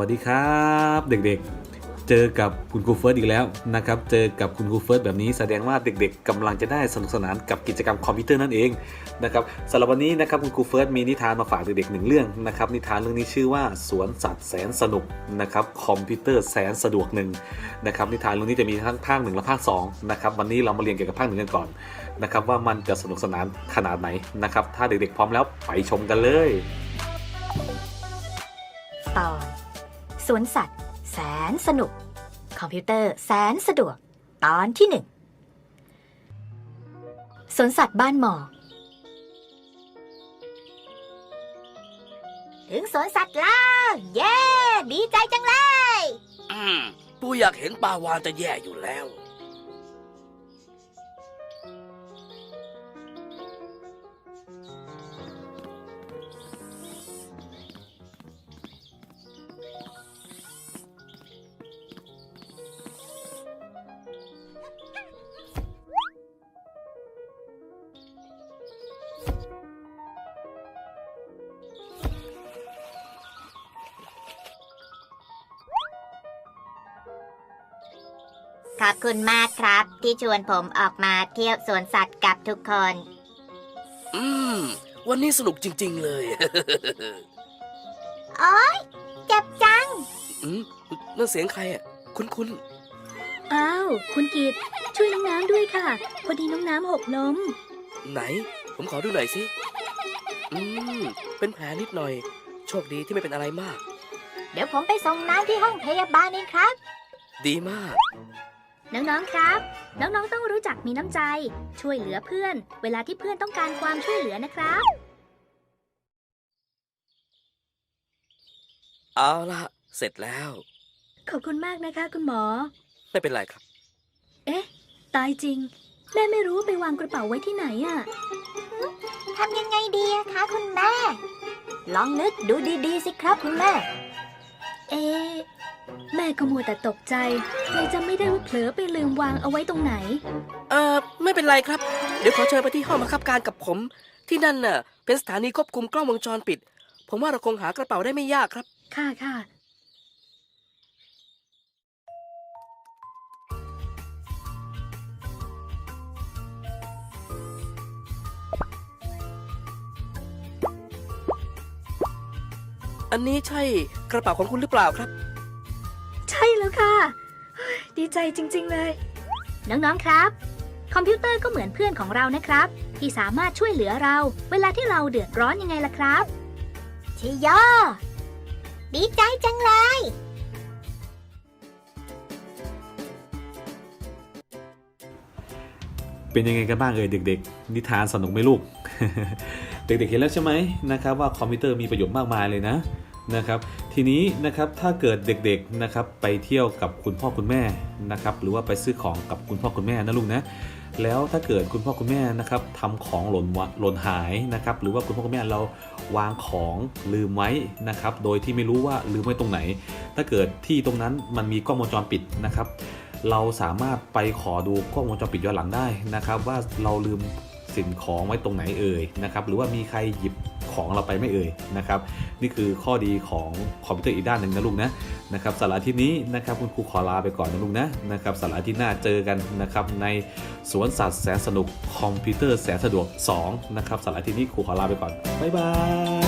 สวัสดีครับเด็กๆ เจอกับคุณครูเฟิร์สอีกแล้วนะครับ เจอกับคุณครูเฟิร์สแบบนี้แสดงว่าเด็ก ๆกำลังจะได้สนุกสนานกับกิจกรรมคอมพิวเตอร์นั่นเองนะครับสำหรับวันนี้นะครับคุณครูเฟิร์สมีนิทานมาฝากเด็กๆหนึ่งเรื่องนะครับนิทานเรื่องนี้ชื่อว่าสวนสัตว์แสนสนุกนะครับคอมพิวเตอร์แสนสะดวกหนึ่งนะครับนิทานเรื่องนี้จะมีทั้งภาคหนึ่งและภาคสองนะครับวันนี้เรามาเรียนเกี่ยวกับภาคหนึ่งกันก่อนนะครับว่ามันจะสนุกสนานขนาดไหนนะครับถ้าเด็กๆพร้อมแล้วไปชมกันเลยตอน สวนสัตว์ แสนสนุก คอมพิวเตอร์แสนสะดวก ตอนที่หนึ่งสวนสัตว์บ้านหมอ ถึงสวนสัตว์แล้ว เย้ ดีใจจังเลย อืม ปูอยากเห็นปลาวานจะแย่อยู่แล้ว ขอบคุณมากครับ ที่ชวนผมออกมาเที่ยวสวนสัตว์กับทุกคน อืม วันนี้สนุกจริง ๆ เลย โอ๊ย เจ็บจัง อืมนั่นเสียงใครอะ คุ้นอ้าว คุณกีดช่วยน้องน้ำด้วยค่ะ พอดีน้องน้ำหกล้ม ๆ ไหน ผมขอดูหน่อยสิ อืม เป็นแผลนิดหน่อย โชคดีที่ไม่เป็นอะไรมาก เดี๋ยวผมไปส่งน้ำที่ห้องพยาบาลเองครับ ดีมาก น้องๆ ครับ น้องๆ ต้องรู้จักมีน้ำใจ ช่วยเหลือเพื่อน เวลาที่เพื่อนต้องการความช่วยเหลือนะครับ เอาละเสร็จแล้ว ขอบคุณมากนะคะคุณหมอ ไม่เป็นไรครับ เอ๊ะ ตายจริง แม่ไม่รู้ว่าไปวางกระเป๋าไว้ที่ไหนอะทำยังไงดีอะคะคุณแม่ ลองนึกดูดีๆสิครับคุณแม่ เอ๊ะ แม่ก็มัวแต่ตกใจเลยจำไม่ได้ว่าเผลอไปลืมวางเอาไว้ตรงไหน เอ่อไม่เป็นไรครับ เดี๋ยวขอเชิญไปที่ห้องบังคับการกับผม ที่นั่นน่ะ เป็นสถานีควบคุมกล้องวงจรปิด ผมว่าเราคงหากระเป๋าได้ไม่ยากครับ ค่ะค่ะ อันนี้ใช่กระเป๋าของคุณหรือเปล่าครับใช่แล้วค่ะเฮ้ยดีใจจริง ๆ เลย น้อง ๆ ครับ คอมพิวเตอร์ก็เหมือนเพื่อนของเรานะครับ ที่สามารถช่วยเหลือเรา เวลาที่เราเดือดร้อนยังไงล่ะครับชิโยดีใจจังเลย เป็นยังไงกันบ้างเอ่ยเด็ก ๆ นิทานสนุกไหมลูก เด็กๆเห็นแล้วใช่ไหมนะครับว่าคอมพิวเตอร์มีประโยชน์มากมายเลยนะ นะครับ ทีนี้นะครับถ้าเกิดเด็กๆนะครับไปเที่ยวกับคุณพ่อคุณแม่นะครับหรือว่าไปซื้อของกับคุณพ่อคุณแม่นะลูกนะแล้วถ้าเกิดคุณพ่อคุณแม่นะครับทำของหล่นวะหล่นหายนะครับหรือว่าคุณพ่อคุณแม่เราวางของลืมไว้นะครับโดยที่ไม่รู้ว่าลืมไว้ตรงไหน ถ้าเกิดที่ตรงนั้นมันมีกล้องวงจรปิดนะครับเราสามารถไปขอดูกล้องวงจรปิดย้อนหลังได้นะครับ ว่าเราลืม สิ่งของไว้ตรงไหนเอ่ยนะครับหรือว่ามีใครหยิบของเราไปไม่เอ่ยนะครับนี่คือข้อดีของคอมพิวเตอร์อีกด้านหนึ่งนะลูกนะนะครับสาระที่นี้นะครับคุณครูขอลาไปก่อนนะลูกนะนะครับสาระที่หน้าเจอกันนะครับในสวนสัตว์แสนสนุกคอมพิวเตอร์แสนสะดวก2นะครับสาระที่นี้ครูขอลาไปก่อนบ๊ายบาย